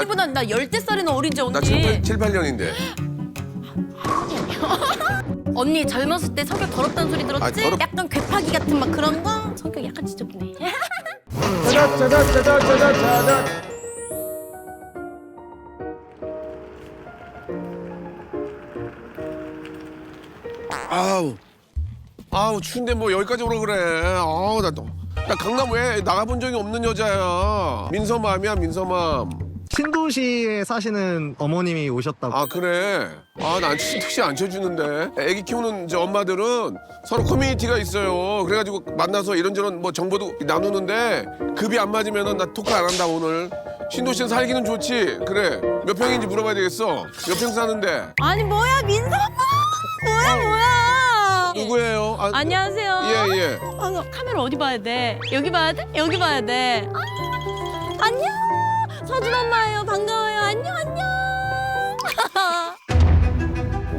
언니보다 나 열대 살이나 어리지 언니. 나 지금 7, 8년인데. 언니 젊었을 때 성격 더럽다는 소리 들었지? 아, 더럽- 약간 괴파기 같은 막 그런 거? 성격 약간 지저분해. 짜잔 짜잔 짜잔 짜잔 짜잔 아우. 아우, 추운데 뭐 여기까지 오라 그래. 아우, 나, 또- 나 강남 왜 나가본 적이 없는 여자야. 민서맘이야, 민서맘. 신도시에 사시는 어머님이 오셨다고 아, 그래. 아, 난 택시 안 쳐주는데. 애기 키우는 이제 엄마들은 서로 커뮤니티가 있어요. 그래가지고 만나서 이런저런 뭐 정보도 나누는데 급이 안 맞으면은 나 토크 안 한다, 오늘. 신도시는 살기는 좋지. 그래. 몇 평인지 물어봐야 되겠어. 몇 평 사는데. 아니 뭐야 민서? 뭐야 뭐야? 누구예요? 아, 안녕하세요. 예, 예. 아, 나 카메라 어디 봐야 돼? 여기 봐야 돼? 여기 봐야 돼. 아. 서준 엄마예요. 반가워요. 안녕 안녕.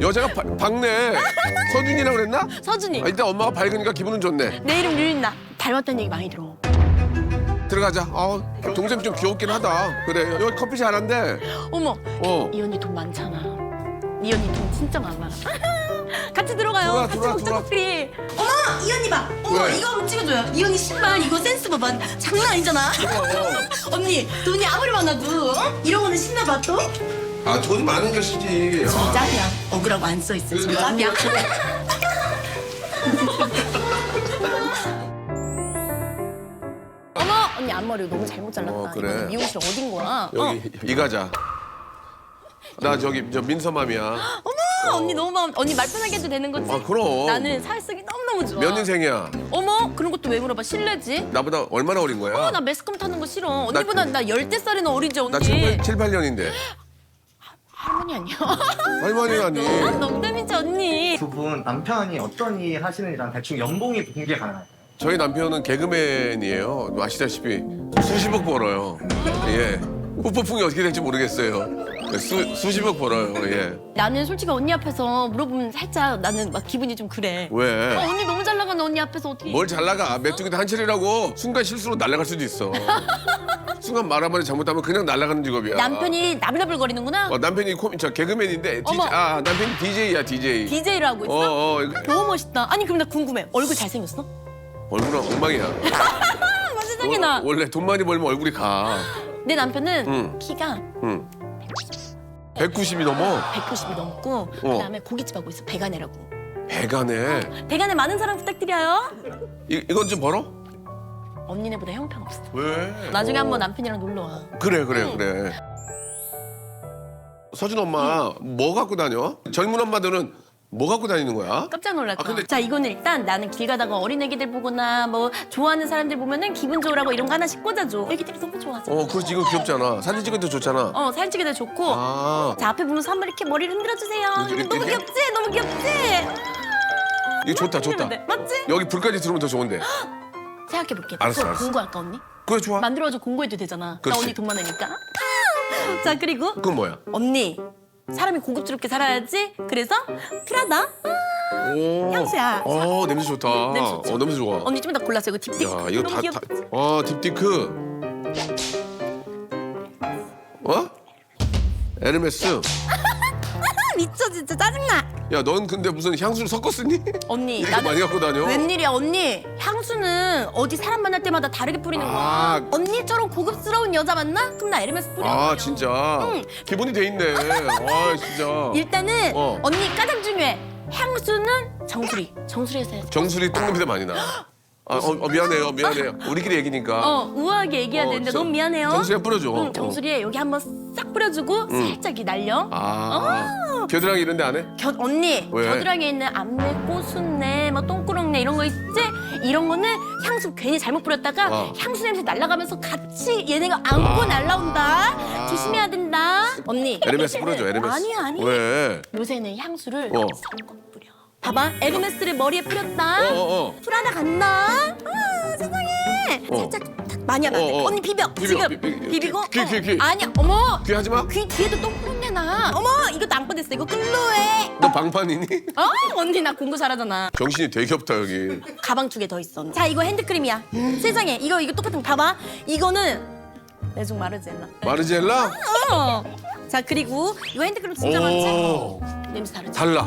여자가 바- 밝네. 서준이라고 그랬나? 서준이. 아, 일단 엄마가 밝으니까 기분은 좋네. 내 이름 류린나. 닮았다는 얘기 많이 들어. 들어가자. 아, 동생 좀 귀엽긴 하다. 그래. 여기 커피 잘한대. 어머, 어. 이 언니 돈 많잖아. 이 언니 돈 진짜 많아. 같이 들어가요. 들어와, 같이 들어와, 먹자. 커피. 어머, 이 언니 봐. 어머, 왜? 이거 한번 찍어줘요. 이 언니 신발 이거 센스 봐봐. 장난 아니잖아. 언니 돈이 아무리 많아도 어? 이런 거는 신나 봐 또. 아, 돈 많은 것이지. 아, 짭이야. 억울하고 안 써 있어. 지금 짭이야. 어머, 언니 앞머리 너무 잘못 잘랐다. 어, 그래. 이거 미용실 어딘 거야? 어. 여기 이 가자. 나 저기 저 민서맘이야. 어머, 언니 너무 마음. 언니 말 편하게 해도 되는 거지? 아, 그럼. 나는 살색이 너무너무 좋아. 몇 년생이야? 어머, 그런 것도 왜 물어봐? 실례지? 나보다 얼마나 어린 거야? 어, 나 매스컴 타는 거 싫어. 언니보다 나 열대 살이나 어리지 언니. 나 지금 7, 8년인데. 할머니 아니야? 할머니라니. 농담이지 언니. 두 분 남편이 어떤 일 하시는지랑 대충 연봉이 공개 가능할까요? 저희 남편은 개그맨이에요. 아시다시피 수십억 벌어요. 예. 후폭풍이 어떻게 될지 모르겠어요. 수, 수십억 벌어요. 예. 나는 솔직히 언니 앞에서 물어보면 살짝 나는 막 기분이 좀 그래. 왜? 어, 언니 너무 잘 나가는 언니 앞에서 어떻게? 뭘 잘 나가? 메뚜기도 한철이라고 순간 실수로 날아갈 수도 있어. 순간 말 한마디 잘못하면 그냥 날아가는 직업이야. 남편이 나불나불거리는구나. 어, 남편이 코미, 저 개그맨인데 DJ, 어머. 아 남편이 DJ야 DJ. DJ를 하고 있어? 어, 어, 이거- 너무 멋있다. 아니 그럼 나 궁금해. 얼굴 잘생겼어? 얼굴은 엉망이야. 아, 세상에 나. 원- 원래 돈 많이 벌면 얼굴이 가. 내 남편은 응. 키가 응. 190이 넘어. 190이 넘고 그다음에 고깃집 하고 있어. 배가네라고. 배가네. 배가네 많은 사랑 부탁드려요. 이, 이건 좀 벌어? 언니네보다 형편없어. 왜? 나중에 어. 한번 남편이랑 놀러 와. 그래 그래 그래. 서준 엄마 뭐 갖고 다녀? 젊은 엄마들은 뭐 갖고 다니는 거야? 깜짝 놀랄 아. 근데- 자, 이거는 일단 나는 길 가다가 어린 애기들 보거나 뭐 좋아하는 사람들 보면은 기분 좋으라고 이런 거 하나씩 꽂아줘. 애기들이 너무 좋아하잖아. 어, 그렇지 이거 귀엽잖아. 사진 찍을 때 좋잖아. 어, 사진 때 좋고. 아, 자, 앞에 보면서 한번 이렇게 머리를 흔들어주세요. 이렇게, 이거 너무 이렇게? 귀엽지? 너무 귀엽지? 이거 좋다 좋다. 돼. 맞지? 여기 불까지 들어오면 더 좋은데. 생각해볼게. 알았어, 그거 알았어. 공부할까, 언니? 그래 좋아. 만들어가지고 공부해도 되잖아. 그렇지. 나 언니 돈 많으니까. 자, 그리고 그건 뭐야? 언니. 사람이 고급스럽게 살아야지. 그래서 프라다. 오. 향수야. 어 냄새 좋다. 냄새 좋죠? 어 냄새 좋아. 언니 좀 이따 골랐어. 이거 딥틱. 야 이거 너무 다 귀엽지? 다. 어 딥티크. 어? 에르메스. 아, 미쳐 진짜 짜증나. 야 넌 근데 무슨 향수를 섞어 쓰니? 언니 이렇게 많이 갖고 다녀? 웬일이야 언니 향수는 어디 사람 만날 때마다 다르게 뿌리는 거야 아. 언니처럼 고급스러운 여자 만나? 그럼 나 에르메스 뿌려 아 진짜. 응. 기본이 돼 있네. 아 진짜. 일단은 어. 언니 가장 중요해 향수는 정수리 정수리에서 해야지 정수리 똥냄새 많이 나. 아, 어, 어, 미안해요, 미안해요. 우리끼리 얘기니까. 어 우아하게 얘기해야 어, 되는데 정- 너무 미안해요 정수리에 뿌려줘. 응, 어. 정수리에 여기 한번 싹 뿌려주고 살짝 이 날려 아, 겨드랑이 이런 데 안 해? 겨, 언니 왜? 겨드랑이에 있는 암내, 꼬순내, 뭐 똥꾸렁내 이런 거 있지? 이런 거는 향수 괜히 잘못 뿌렸다가 어. 향수 냄새 날아가면서 같이 얘네가 안고 날라온다. 조심해야 된다. 언니. 에르메스 뿌려줘, 에르메스. 아니야 아니야. 왜? 요새는 향수를 어. 섞어 뿌려. 봐봐 에르메스를 머리에 뿌렸다. 어, 어, 어. 프라다 간다. 아 세상에. 어. 살짝 탁 많이 하면 안 돼. 어, 어. 언니 비벼. 비벼, 지금 비- 비- 비비고. 귀, 귀, 어. 귀. 아니야. 어머. 귀 하지 마. 귀 뒤에도 똥꾸렁 내 나. 어머 이것도 안 꺼냈어. 이거 끌로 해. 너 방판이니? 어? 언니 나 공부 잘하잖아. 정신이 되게 없다, 여기. 가방 두 개 더 있어. 자 이거 핸드크림이야. 세상에 이거 이거 똑같은 거 봐봐. 이거는 내중 마르젤라. 마르젤라? 어. 자 그리고 이 핸드크림 진짜 많지? 오 냄새 다르지? 달라.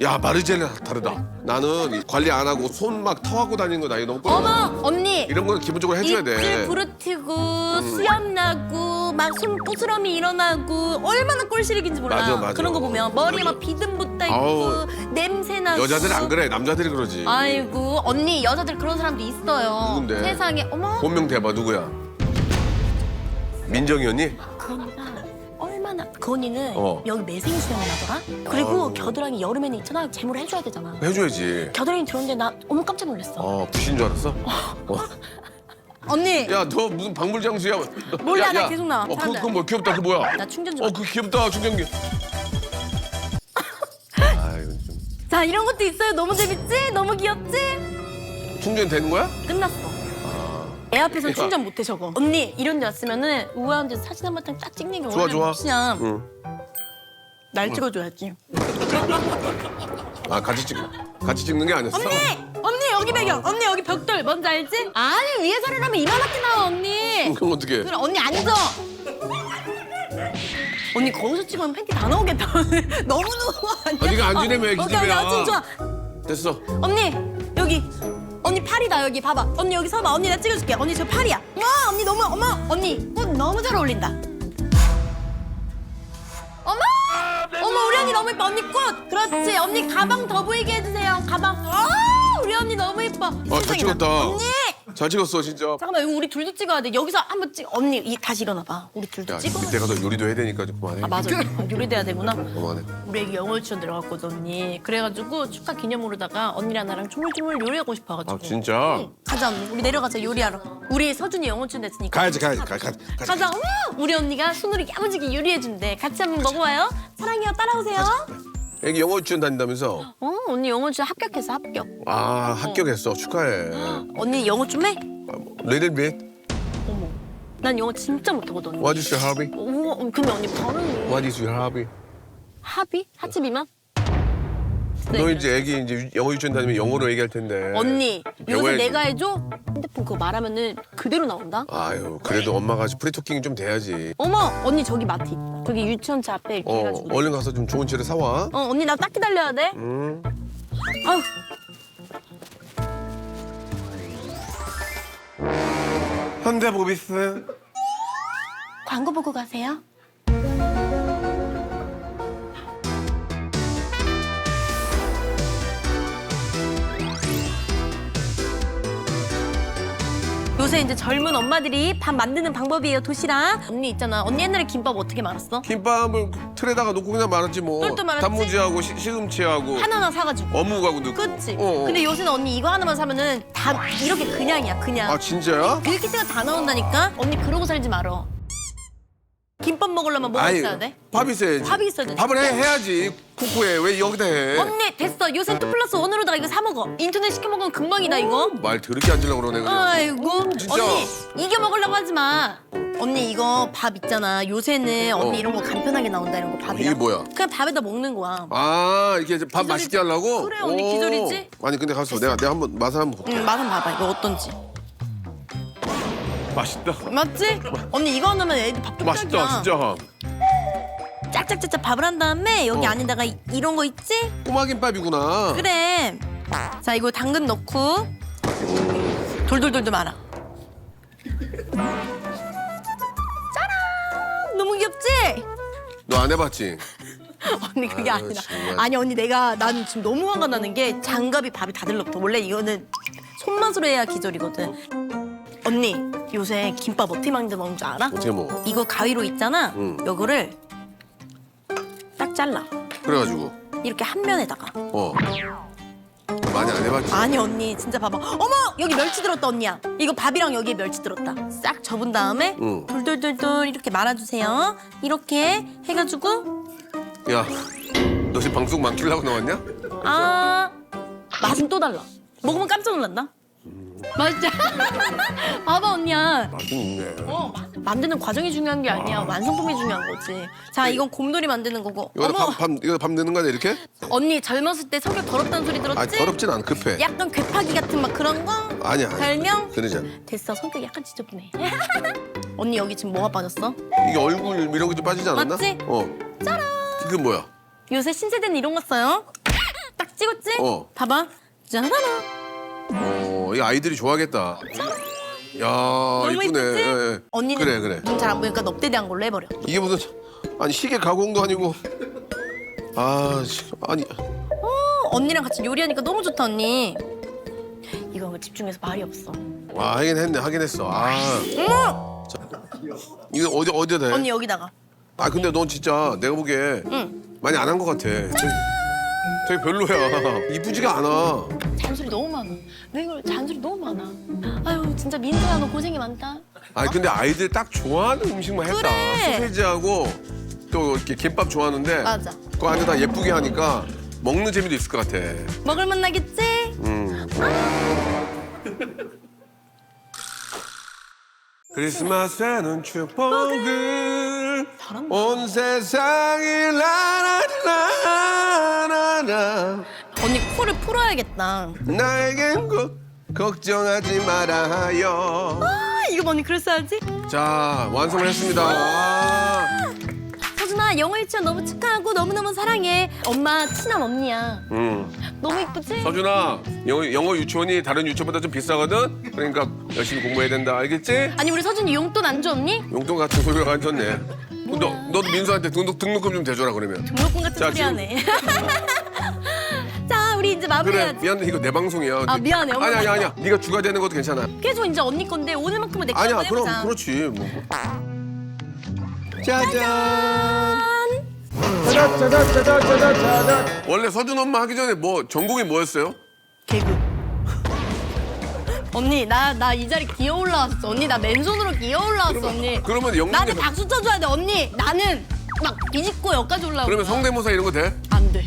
야 마르젤라 다르다. 나는 이 관리 안 하고 손 막 터하고 다니는 거 나 이거 너무 꼴. 어머 언니 이런 거는 기본적으로 해줘야 입술 돼. 음. 부르트고 수염 나고 막 손 부스럼이 일어나고 얼마나 꼴시리긴지 몰라 맞아, 맞아. 그런 거 보면 머리에 막 비듬 붙어 있고 아우. 냄새 나고 여자들 안 그래 남자들이 그러지. 아이고 언니 여자들 그런 사람도 있어요 누군데? 세상에 어머 본명 대봐 누구야? 민정이 언니? 그 언니가 그 언니는 어. 여기 매생이 수영을 하더라 그리고 아우. 겨드랑이 여름에는 있잖아 재물 해줘야 되잖아 해줘야지. 겨드랑이 들었는데 나 어머 깜짝 놀랐어 어 부신 줄 알았어? 어. 언니 야 너 무슨 박물장수야? 몰라, 야, 나 야. 계속 나와, 어, 그, 사람들. 그건 뭐 귀엽다. 그 뭐야? 나 충전 좀 어, 그 귀엽다. 충전기. 아이고 좀자 이런 것도 있어요 너무 재밌지? 너무 귀엽지? 충전 되는 거야? 끝났어 아. 애 앞에서 야. 충전 못해 저거 언니 이런 데 왔으면은 우아한 데서 사진 한번딱 찍는 게 좋아, 원래 좋아. 몫이야 응. 날 찍어줘야지 아 같이 찍 같이 찍는 게 아니었어? 언니! 언니 여기 배경 언니 여기 벽돌 뭔지 알지? 아니 위에 서리라면 이만하게 나와 언니 그럼 어떻게? 그래 언니 앉아 언니 거기서 찍으면 팬티 다 나오겠다 너무 누워 아니야? 아, 네가 앉으려면 어, 오케이, 집이야. 아무튼 좋아 됐어. 언니 여기 언니 팔이다 여기 봐봐. 언니 여기 서봐. 언니 나 찍어줄게. 언니 저 팔이야. 와 언니 너무 어머. 언니 꽃 너무 잘 어울린다. 어머! 어머 우리 언니 너무 예뻐. 언니 꽃. 그렇지. 언니 가방 더 보이게 해주세요. 가방. 아 우리 언니 너무 예뻐. 아, 잘 세상에나. 찍었다. 언니 잘 찍었어 진짜. 잠깐만 이거 우리 둘도 찍어야 돼. 여기서 한번 찍 언니 이, 다시 일어나봐. 우리 둘도 야 찍어. 밑에 가서 요리도 해야 되니까 좀 그만해. 아 맞아. 아, 요리돼야 되구나. 그만해. 우리 애기 영어 유치원 들어갔거든 언니. 그래가지고 축하 기념으로다가 언니랑 나랑 조물조물 요리하고 싶어가지고. 아 진짜? 응, 가자 언니. 우리 내려가자 요리하러. 우리 서준이 영어 유치원 됐으니까. 가야지 가야지. 가 가. 가. 가자. 어머 우리 언니가 순우리 야무지게 요리해준대. 같이 한번 먹어봐요. 사랑해요. 따라오세요 애기 영어 유치원 다닌다면서? 어 언니 영어 유치원 합격했어 합격 아 합격했어 축하해. 언니 영어 좀 해? Little bit. 어머 난 영어 진짜 못하거든 언니 What is your hobby? 우와 어, 근데 언니 발음이 What is your hobby? 합이? 하치 비만? 너 이제 애기 이제 영어 유치원 다니면 영어로 얘기할 텐데. 언니 요새. 내가 해줘? 핸드폰 그거 말하면은 그대로 나온다 아유 그래도 엄마가 프리토킹 좀 돼야지. 어머 언니 저기 마트 있다 저기 유치원 차 앞에 이렇게 어 해가지고 얼른 가서 좀 좋은 치를 사와. 어 언니 나 딱 기다려야 돼 응. 아유 현대모비스. 광고 보고 가세요 요새 이제 젊은 엄마들이 밥 만드는 방법이에요 도시락 언니 있잖아 언니 옛날에 김밥 어떻게 말았어? 김밥을 그 틀에다가 놓고 그냥 말았지 뭐. 똘똘 말았지? 단무지하고 시, 시금치하고 하나하나 사가지고 어묵하고 넣고. 그치? 어, 어. 근데 요새는 언니 이거 하나만 사면은 다 이렇게 그냥이야 그냥 아 진짜야? 밀키트가 다 나온다니까? 언니 그러고 살지 말어 김밥 먹으려면 뭐가 아니, 있어야 돼? 밥 있어야지. 밥이 있어야 돼. 밥을 해, 해야지. 쿠쿠해. 왜 여기다 해? 언니 됐어 요새 투 플러스 원으로다가 이거 사 먹어 인터넷 시켜 먹으면 금방이다 이거 말 더럽게 앉으려고 그러네 그냥. 아이고 진짜. 언니 이겨 먹으려고 하지 마 언니 이거 밥 있잖아 요새는 언니 어. 이런 거 간편하게 나온다 이런 거 밥이랑 이게 뭐야? 그냥 밥에다 먹는 거야 아 이렇게 이제 밥 기절이지? 맛있게 하려고? 그래, 언니 오. 기절이지? 아니 근데 가서 내가 내가 한번 맛을 한번 볼게. 응 맛은 봐봐 이거 어떤지 맛있다. 맞지? 언니 이거 넣으면 애들 밥도 맛있다 진짜. 짝짝짝짝 밥을 한 다음에 여기 어. 안에다가 이- 이런 거 있지? 꼬마 김밥이구나. 그래. 자 이거 당근 넣고 돌돌돌돌 말아. 짜란! 너무 귀엽지? 너 안 해봤지? 언니 그게 아유, 아니라. 정말. 아니 언니 내가 난 지금 너무 화가 나는 게 장갑이 밥이 다 들렀다. 원래 이거는 손맛으로 해야 기절이거든. 언니 요새 김밥 어떻게 만들어 먹는 줄 알아? 어떻게 먹어? 이거 가위로 있잖아. 응. 요거를 딱 잘라. 그래가지고 이렇게 한 면에다가. 어 많이 안 해봤지? 아니 언니 진짜 봐봐 어머 여기 멸치 들었다 언니야 이거 밥이랑 여기에 멸치 들었다 싹 접은 다음에 응. 돌돌돌돌 이렇게 말아주세요 이렇게 해가지고 야, 너 지금 방송 만키려고 나왔냐? 아 맛은 또 달라 먹으면 깜짝 놀란다 맞아. 봐봐 언니야. 맛은 있네. 어, 마- 만드는 과정이 중요한 게 아니야. 완성품이 중요한 거지. 자, 이건 곰돌이 만드는 거고. 이거 어머, 밥, 밥, 이거 밥 넣는 거 아니야, 이렇게? 언니 젊었을 때 성격 더럽다는 소리 들었지? 아, 더럽진 않아, 급해. 약간 괴파기 같은 막 그런 거? 아니야. 별명? 그러지 않아. 됐어, 성격 약간 지저분해. 언니 여기 지금 뭐가 빠졌어? 이게 얼굴 이런 게 좀 빠지지 않았나? 맞지? 어. 짜란. 그게 뭐야? 요새 신세대는 이런 거 써요. 딱 찍었지? 어. 봐봐. 짜라라. 어, 이 아이들이 좋아하겠다. 야, 이쁘네. 이쁘지? 예, 예. 언니는 그래, 그래. 눈 잘 안 보니까 넙대대한 걸로 해버려. 이게 무슨 아니 시계 가공도 아니고 아 씨, 아니 어, 언니랑 같이 요리하니까 너무 좋다 언니. 이거 집중해서 말이 없어. 와 하긴 했네 하긴 했어 아 어머! 이거 어디 어디다 해? 언니 여기다가. 아 근데 넌 진짜 내가 보기에 응. 많이 안 한 것 같아 되게, 되게 별로야 이쁘지가 않아 많아. 왜 그래? 잔소리 너무 많아. 아유 진짜 민서야 너 고생이 많다. 아니 근데 아이들 딱 좋아하는 음식만 했다 그래. 소세지하고 또 이렇게 김밥 좋아하는데 맞아. 그거 안에다 예쁘게 하니까 먹는 재미도 있을 것 같아 먹을 만 나겠지? 음. 크리스마스에는 축복을 잘한다. 온 세상이 라라라라라 언니 코를 풀어야겠다. 나에겐 꼭 걱정하지 말아요 아 이거 봐, 언니 그랬어야지. 자 완성을 했습니다 아. 서준아 영어 유치원 너무 축하하고 너무너무 사랑해. 엄마 친한 언니야. 음. 너무 이쁘지? 서준아 영어, 영어 유치원이 다른 유치원보다 좀 비싸거든 그러니까 열심히 공부해야 된다 알겠지? 아니 우리 서준이 용돈 안 줘 언니? 용돈 같은 소리가 안 좋네 너, 너도 민수한테 등록, 등록금 좀 대줘라 그러면 등록금 같은 자, 소리 지금- 하네. 이제 그래 마무리해야지. 미안해 이거 내 방송이야 아, 미안해, 엄마. 아니 아니 아니야 네가 주가 되는 것도 괜찮아 계속 이제 언니 건데 오늘만큼은 내 아니야 거라고 그럼 해보자. 그렇지 뭐 짜잔 원래 서준 엄마 하기 전에 뭐 전공이 뭐였어요? 개그. 언니 나 나 이 자리 기어 올라왔어. 언니 나 맨손으로 기어 올라왔어 언니. 그러면 나한테 박수 쳐줘야 돼 언니. 나는 막 비집고 여기까지 올라오고. 그러면 성대모사 이런 거 돼? 안 돼.